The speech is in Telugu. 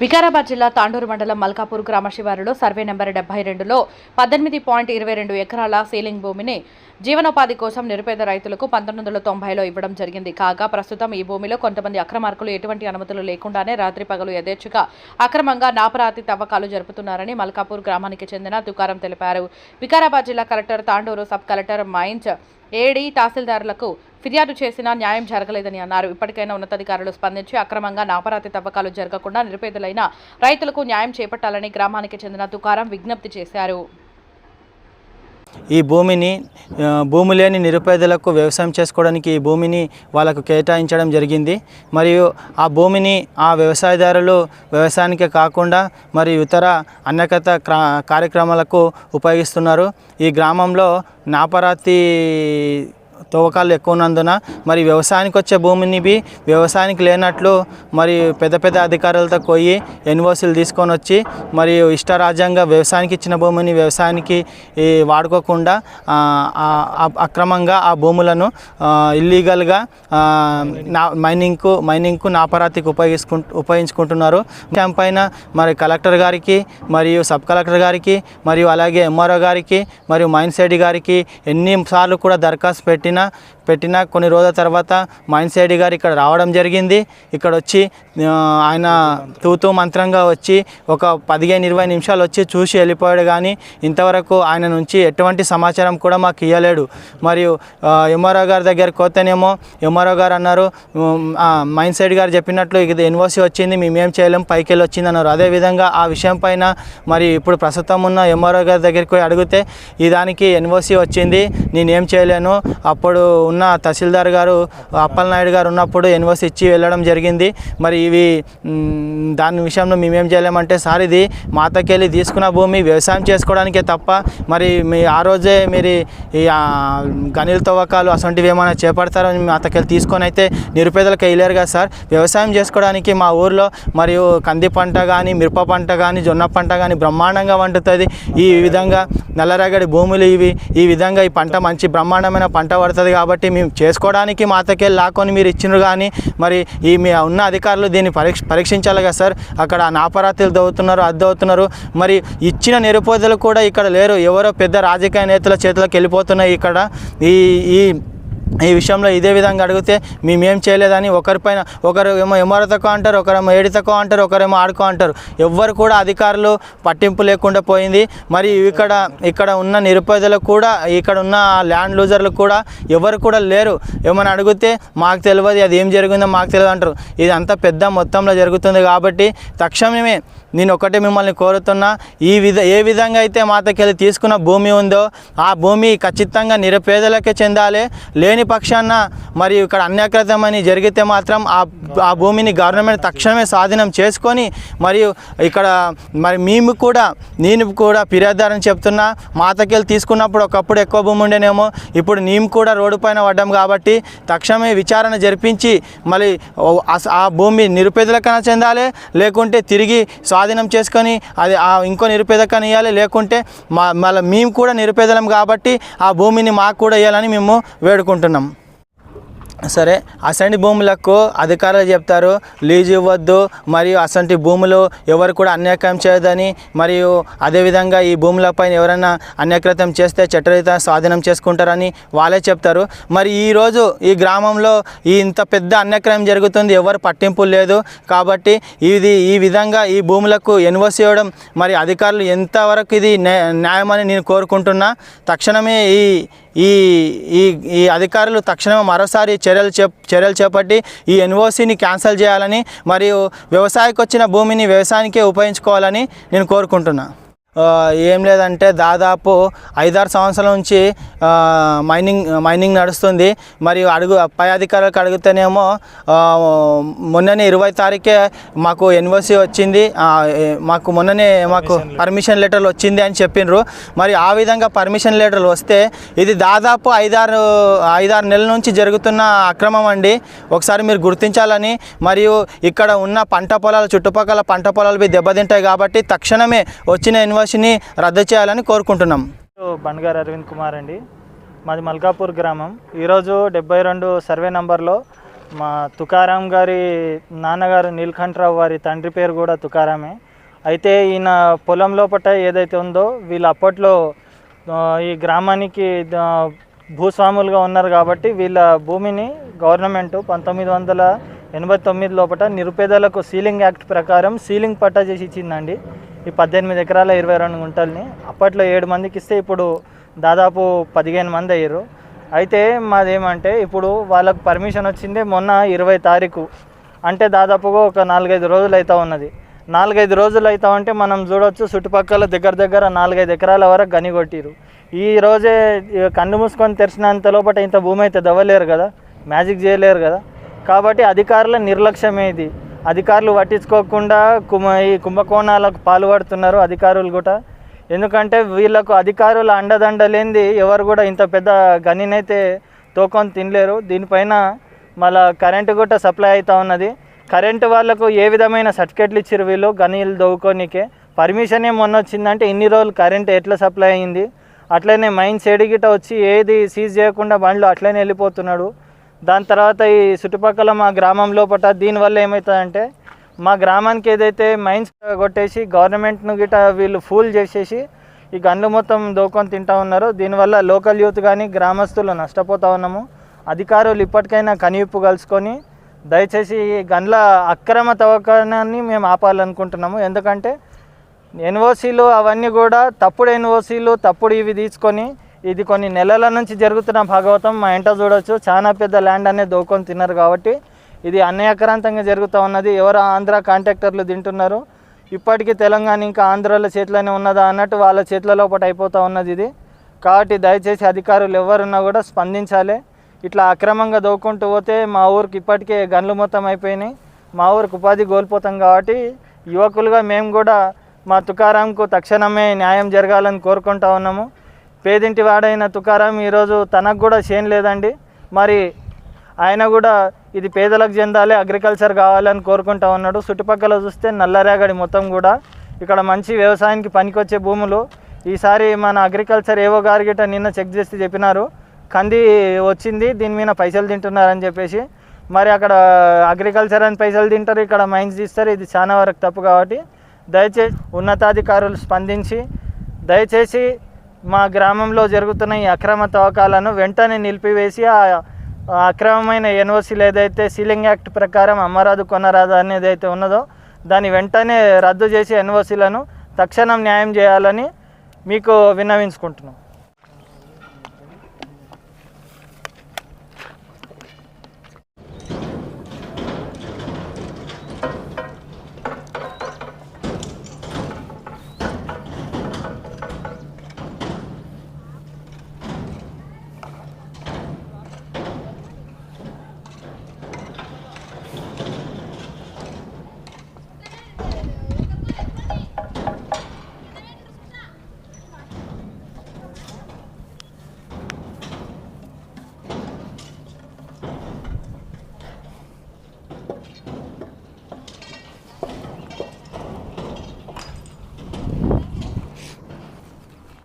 వికారాబాద్ జిల్లా తాండూరు మండలం మల్కాపూర్ గ్రామ శివారులో సర్వే నెంబర్ డెబ్బై రెండులో పద్దెనిమిది పాయింట్ ఇరవై రెండు ఎకరాల సీలింగ్ భూమిని జీవనోపాధి కోసం నిరుపేద రైతులకు పంతొమ్మిది వందల తొంభైలో ఇవ్వడం జరిగింది. కాగా ప్రస్తుతం ఈ భూమిలో కొంతమంది అక్రమార్కులు ఎటువంటి అనుమతులు లేకుండానే రాత్రి పగలు యథేచ్ఛగా అక్రమంగా నాపరాతి తవ్వకాలు జరుపుతున్నారని మల్కాపూర్ గ్రామానికి చెందిన తుకారం తెలిపారు. వికారాబాద్ జిల్లా collector Tandur sub collector mines A D తహసీల్దారులకు ఫిర్యాదు చేసినా న్యాయం జరగలేదని అన్నారు. ఇప్పటికైనా ఉన్నతాధికారులు స్పందించి అక్రమంగా నాపరాతి తవ్వకాలు జరగకుండా నిరుపేదలైన రైతులకు న్యాయం చేపట్టాలని గ్రామానికి చెందిన తుకారం విజ్ఞప్తి చేశారు. ఈ భూమిని భూమి లేని నిరుపేదలకు వ్యవసాయం చేసుకోవడానికి ఈ భూమిని వాళ్ళకు కేటాయించడం జరిగింది. మరియు ఆ భూమిని ఆ వ్యవసాయదారులు వ్యవసాయానికే కాకుండా మరియు ఇతర అన్యకత క్రా కార్యక్రమాలకు ఉపయోగిస్తున్నారు. ఈ గ్రామంలో నాపరాతి తవ్వకాలు ఎక్కువ ఉన్నందున మరి వ్యవసాయానికి వచ్చే భూమిని వ్యవసాయానికి లేనట్లు మరి పెద్ద పెద్ద అధికారులతో పోయి ఎన్ఓసీలు తీసుకొని వచ్చి మరియు ఇష్టరాజ్యంగా వ్యవసాయానికి ఇచ్చిన భూమిని వ్యవసాయానికి వాడుకోకుండా అక్రమంగా ఆ భూములను ఇల్లీగల్గా నా మైనింగ్కు మైనింగ్కు నాపరాతికి ఉపయోగించుకుంటు ఉపయోగించుకుంటున్నారు. క్యాంప్ పైన మరి కలెక్టర్ గారికి మరియు సబ్ కలెక్టర్ గారికి మరియు అలాగే ఎంఆర్ఓ గారికి మరియు మైన్స్ ఐడి గారికి ఎన్నిసార్లు కూడా దరఖాస్తు పెట్టి పెట్టినా పెట్టినా కొన్ని రోజుల తర్వాత మైన్స్ సేడి గారు ఇక్కడ రావడం జరిగింది. ఇక్కడ వచ్చి ఆయన తూతూ మంత్రంగా వచ్చి ఒక పదిహేను ఇరవై నిమిషాలు వచ్చి చూసి వెళ్ళిపోయాడు కానీ ఇంతవరకు ఆయన నుంచి ఎటువంటి సమాచారం కూడా మాకు ఇవ్వలేడు మరియు ఎంఆర్ఓ గారి దగ్గర కోతనేమో ఎంఆర్ఓ గారు అన్నారు మైన్ సైడ్ గారు చెప్పినట్లు ఇది ఎన్ఓసి వచ్చింది మేమేం చేయలేం పైకి వెళ్ళి వచ్చింది అన్నారు. అదేవిధంగా ఆ విషయం పైన మరి ఇప్పుడు ప్రస్తుతం ఉన్న ఎంఆర్ఓ గారి దగ్గరికి పోయి అడిగితే ఈ దానికి ఎన్ఓసి వచ్చింది నేనేం చేయలేను అప్పుడు ఉన్న తహసీల్దార్ గారు అప్పలనాయుడు గారు ఉన్నప్పుడు ఎన్ఓసి ఇచ్చి వెళ్ళడం జరిగింది. మరి ఇవి దాని విషయంలో మేమేం చేయలేమంటే సార్ ఇది మాతకెళ్ళి తీసుకున్న భూమి వ్యవసాయం చేసుకోవడానికే తప్ప మరి మీ ఆ రోజే మీరు ఈ గనిల తవ్వకాలు అసొంటివి ఏమైనా చేపడతారని మాతకెళ్ళి తీసుకొని అయితే నిరుపేదలకు వేయలేరు కదా సార్. వ్యవసాయం చేసుకోవడానికి మా ఊర్లో మరియు కంది పంట కానీ మిరప పంట కానీ జొన్న పంట కానీ బ్రహ్మాండంగా వండుతుంది. ఈ విధంగా నల్లరేగడి భూములు ఇవి ఈ విధంగా ఈ పంట మంచి బ్రహ్మాండమైన పంట పడుతుంది కాబట్టి మేము చేసుకోవడానికి మాతకెళ్ళి లాక్కొని మీరు ఇచ్చినారు కానీ మరి ఈ మీ ఉన్న అధికారులు దీన్ని పరీక్ష పరీక్షించాలి కదా సార్. అక్కడ నాపరాతీలు దవ్వుతున్నారు అద్దవుతున్నారు మరి ఇచ్చిన నిరుపేదలు కూడా ఇక్కడ లేరు. ఎవరో పెద్ద రాజకీయ నేతల చేతులకు వెళ్ళిపోతున్నాయి ఇక్కడ. ఈ ఈ ఈ విషయంలో ఇదే విధంగా అడిగితే మేమేం చేయలేదని ఒకరిపైన ఒకరు ఏమో ఎమరతకో తక్కువ అంటారు ఒకరేమో ఏడి తక్కువ అంటారు ఒకరేమో ఆడుకో అంటారు. ఎవ్వరు కూడా అధికారులు పట్టింపు లేకుండా పోయింది. మరి ఇక్కడ ఇక్కడ ఉన్న నిరుపేదలకు కూడా ఇక్కడ ఉన్న ల్యాండ్ లూజర్లకు కూడా ఎవరు కూడా లేరు. ఏమని అడిగితే మాకు తెలియదు అది ఏం జరిగిందో మాకు తెలియదు అంటారు. ఇది అంతా పెద్ద మొత్తంలో జరుగుతుంది కాబట్టి తక్షణమే నేను ఒకటే మిమ్మల్ని కోరుతున్నా ఈ విధ ఏ విధంగా అయితే మాతకెళ్ళి తీసుకున్న భూమి ఉందో ఆ భూమి ఖచ్చితంగా నిరుపేదలకే చెందాలి లేని పక్షాన మరియు ఇక్కడ అన్యాక్రతమని జరిగితే మాత్రం ఆ ఆ భూమిని గవర్నమెంట్ తక్షణమే స్వాధీనం చేసుకొని మరియు ఇక్కడ మరి మేము కూడా నేను కూడా ఫిర్యాదారని చెప్తున్నా మాతకెళ్ళి తీసుకున్నప్పుడు ఒకప్పుడు ఎక్కువ భూమి ఉండేనేమో ఇప్పుడు మేము కూడా రోడ్డు పైన పడ్డాం కాబట్టి తక్షణమే విచారణ జరిపించి మళ్ళీ ఆ భూమి నిరుపేదలకైనా చెందాలి లేకుంటే తిరిగి స్వాధీనం చేసుకొని అది ఆ ఇంకో నిరుపేదకని ఇవ్వాలి లేకుంటే మా మళ్ళీ మేము కూడా నిరుపేదలం కాబట్టి ఆ భూమిని మాకు కూడా ఇవ్వాలని మేము వేడుకుంటున్నాం. ఉంటున్నాం సరే అసంటి భూములకు అధికారులు చెప్తారు లీజు ఇవ్వద్దు మరియు అసంటి భూములు ఎవరు కూడా అన్యాయం చేయదని మరియు అదేవిధంగా ఈ భూములపైన ఎవరైనా అన్యకృతం చేస్తే చట్టరీత స్వాధీనం చేసుకుంటారని వాళ్ళే చెప్తారు. మరి ఈరోజు ఈ గ్రామంలో ఈ ఇంత పెద్ద అన్యక్రయం జరుగుతుంది ఎవరు పట్టింపు లేదు. కాబట్టి ఇది ఈ విధంగా ఈ భూములకు ఎన్వోసి ఇవ్వడం మరి అధికారులు ఎంతవరకు ఇది న్యాయమని నేను కోరుకుంటున్నా. తక్షణమే ఈ ఈ ఈ ఈ అధికారులు తక్షణమే మరోసారి చర్యలు చర్యలు చేపట్టి ఈ ఎన్ఓసిని క్యాన్సిల్ చేయాలని మరియు వ్యవసాయకు వచ్చిన భూమిని వ్యవసాయానికే ఉపయోగించుకోవాలని నేను కోరుకుంటున్నా. ఏం లేదంటే దాదాపు ఐదారు సంవత్సరాల నుంచి మైనింగ్ మైనింగ్ నడుస్తుంది. మరియు అడుగు పై అధికారులకు అడిగితేనేమో మొన్ననే ఇరవై తారీఖే మాకు ఎన్ఓసి వచ్చింది. మాకు మొన్ననే మాకు పర్మిషన్ లెటర్లు వచ్చింది అని చెప్పిండ్రు మరి ఆ విధంగా పర్మిషన్ లెటర్లు వస్తే ఇది దాదాపు ఐదారు ఐదారు నెలల నుంచి జరుగుతున్న అక్రమం అండి. ఒకసారి మీరు గుర్తించాలని. మరియు ఇక్కడ ఉన్న పంట పొలాలు చుట్టుపక్కల పంట పొలాలు దెబ్బతింటాయి కాబట్టి తక్షణమే వచ్చిన ఇన్వాయిస్ని రద్దు చేయాలని కోరుకుంటున్నాం. బండ్గారు అరవింద్ కుమార్ అండి. మాది మల్కాపూర్ గ్రామం. ఈరోజు డెబ్బై రెండు సర్వే నంబర్లో మా తుకారాం గారి నాన్నగారు నీలకంఠరావు వారి తండ్రి పేరు కూడా తుకారామే. అయితే ఈయన పొలం లోపట ఏదైతే ఉందో వీళ్ళు అప్పట్లో ఈ గ్రామానికి భూస్వాములుగా ఉన్నారు కాబట్టి వీళ్ళ భూమిని గవర్నమెంట్ పంతొమ్మిది వందల ఎనభై తొమ్మిది లోపల నిరుపేదలకు సీలింగ్ యాక్ట్ ప్రకారం సీలింగ్ పట్టా చేసి ఇచ్చిందండి. ఈ పద్దెనిమిది ఎకరాల ఇరవై రెండు గుంటల్ని. అప్పట్లో ఏడు మందికి ఇస్తే ఇప్పుడు దాదాపు పదిహేను మంది అయ్యారు. అయితే మాదేమంటే ఇప్పుడు వాళ్ళకు పర్మిషన్ వచ్చింది మొన్న ఇరవై తారీఖు. అంటే దాదాపుగా ఒక నాలుగైదు రోజులు అవుతా ఉన్నది. నాలుగైదు రోజులు అవుతా ఉంటే మనం చూడొచ్చు చుట్టుపక్కల దగ్గర దగ్గర నాలుగైదు ఎకరాల వరకు గని కొట్టిరు. ఈ రోజే కన్ను మూసుకొని తెరిచినంత లోపల ఇంత భూమి అయితే దవ్వలేరు కదా. మ్యాజిక్ చేయలేరు కదా. కాబట్టి అధికారుల నిర్లక్ష్యమే ఇది. అధికారులు పట్టించుకోకుండా కుంభ ఈ కుంభకోణాలకు పాల్పడుతున్నారు అధికారులు కూడా. ఎందుకంటే వీళ్ళకు అధికారుల అండదండ లేనిది ఎవరు కూడా ఇంత పెద్ద గనినైతే తోకొని తినలేరు. దీనిపైన మళ్ళా కరెంటు కూడా సప్లై అవుతూ ఉన్నది. కరెంటు వాళ్ళకు ఏ విధమైన సర్టిఫికెట్లు ఇచ్చారు వీళ్ళు గనీలు దవ్వుకోనికే పర్మిషన్ ఏం మొన్న వచ్చిందంటే ఇన్ని రోజులు కరెంట్ ఎట్లా సప్లై అయింది? అట్లనే మైండ్ సైడ్ వచ్చి ఏది సీజ్ చేయకుండా బండ్లు అట్లనే వెళ్ళిపోతున్నాడు. దాని తర్వాత ఈ చుట్టుపక్కల మా గ్రామం లోపల దీనివల్ల ఏమవుతుందంటే మా గ్రామానికి ఏదైతే మైన్స్ కొట్టేసి గవర్నమెంట్ను గిట వీళ్ళు ఫూల్ చేసేసి ఈ గన్లు మొత్తం దోకొని తింటా ఉన్నారు దీనివల్ల లోకల్ యూత్ కానీ గ్రామస్తులు నష్టపోతూ ఉన్నాము. అధికారులు ఇప్పటికైనా కనివిప్పు కలుసుకొని దయచేసి ఈ గన్ల అక్రమ తవ్వకాన్ని మేము ఆపాలనుకుంటున్నాము. ఎందుకంటే ఎన్ఓసీలు అవన్నీ కూడా తప్పుడు ఎన్ఓసీలు తప్పుడు ఇవి తీసుకొని ఇది కొన్ని నెలల నుంచి జరుగుతున్న భాగవతం. మా ఇంట చూడొచ్చు. చాలా పెద్ద ల్యాండ్ అనేది దోకొని తిన్నారు కాబట్టి ఇది అన్యాక్రాంతంగా జరుగుతూ ఉన్నది. ఎవరు ఆంధ్ర కాంట్రాక్టర్లు తింటున్నారు? ఇప్పటికీ తెలంగాణ ఇంకా ఆంధ్రాల చేతిలోనే ఉన్నదా అన్నట్టు వాళ్ళ చేతుల లోపల అయిపోతూ ఉన్నది ఇది. కాబట్టి దయచేసి అధికారులు ఎవరున్నా కూడా స్పందించాలి. ఇట్లా అక్రమంగా దోకుంటూ పోతే మా ఊరికి ఇప్పటికే గన్లు మొత్తం అయిపోయినాయి. మా ఊరికి ఉపాధి కోల్పోతాం కాబట్టి యువకులుగా మేము కూడా మా తుకారాంకు తక్షణమే న్యాయం జరగాలని కోరుకుంటా ఉన్నాము. పేదింటి వాడైన తుకారాం ఈరోజు తనకు కూడా చేను లేదండి. మరి ఆయన కూడా ఇది పేదలకు చెందాలి అగ్రికల్చర్ కావాలని కోరుకుంటా ఉన్నాడు. చుట్టుపక్కల చూస్తే నల్లరేగడి మొత్తం కూడా ఇక్కడ మంచి వ్యవసాయానికి పనికొచ్చే భూములు. ఈసారి మన అగ్రికల్చర్ ఏవో గారు గిట్ట నిన్న చెక్ చేసి చెప్పినారు. కంది వచ్చింది దీని మీద పైసలు తింటున్నారని చెప్పేసి. మరి అక్కడ అగ్రికల్చర్ అని పైసలు తింటారు ఇక్కడ మైన్స్ తీస్తారు. ఇది చాలా వరకు తప్పు కాబట్టి దయచేసి ఉన్నతాధికారులు స్పందించి దయచేసి మా గ్రామంలో జరుగుతున్న ఈ అక్రమ తవ్వకాలను వెంటనే నిలిపివేసి ఆ అక్రమమైన ఎన్ఓసీలు ఏదైతే సీలింగ్ యాక్ట్ ప్రకారం అమ్మరాదు కొనరాదు అనేది అయితే ఉన్నదో దాన్ని వెంటనే రద్దు చేసి ఎన్ఓసీలను తక్షణం న్యాయం చేయాలని మీకు విన్నవించుకుంటున్నాం.